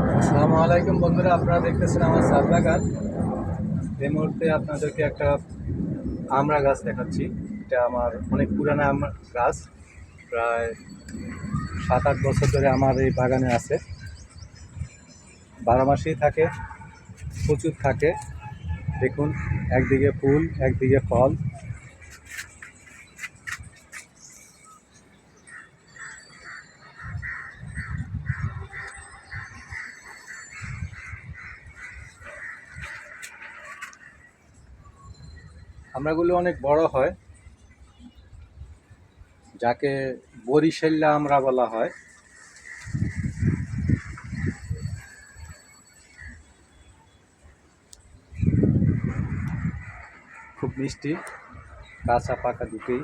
আসসালামু আলাইকুম বন্ধুরা, আপনারা দেখতেছেন আমার সাত বাগান এই মুহূর্তে আপনাদেরকে একটা আমরা গাছ দেখাচ্ছি। এটা আমার অনেক পুরানো আম গাছ, প্রায় সাত আট বছর ধরে আমার এই বাগানে আছে। বারো মাসেই থাকে, প্রচুর থাকে। দেখুন, একদিকে ফুল, একদিকে ফল। আমরাগুলো অনেক বড় হয় যাকে বরিশাল্লা আমরা বলা হয়। খুব মিষ্টি কাঁচা পাকা দুটোই।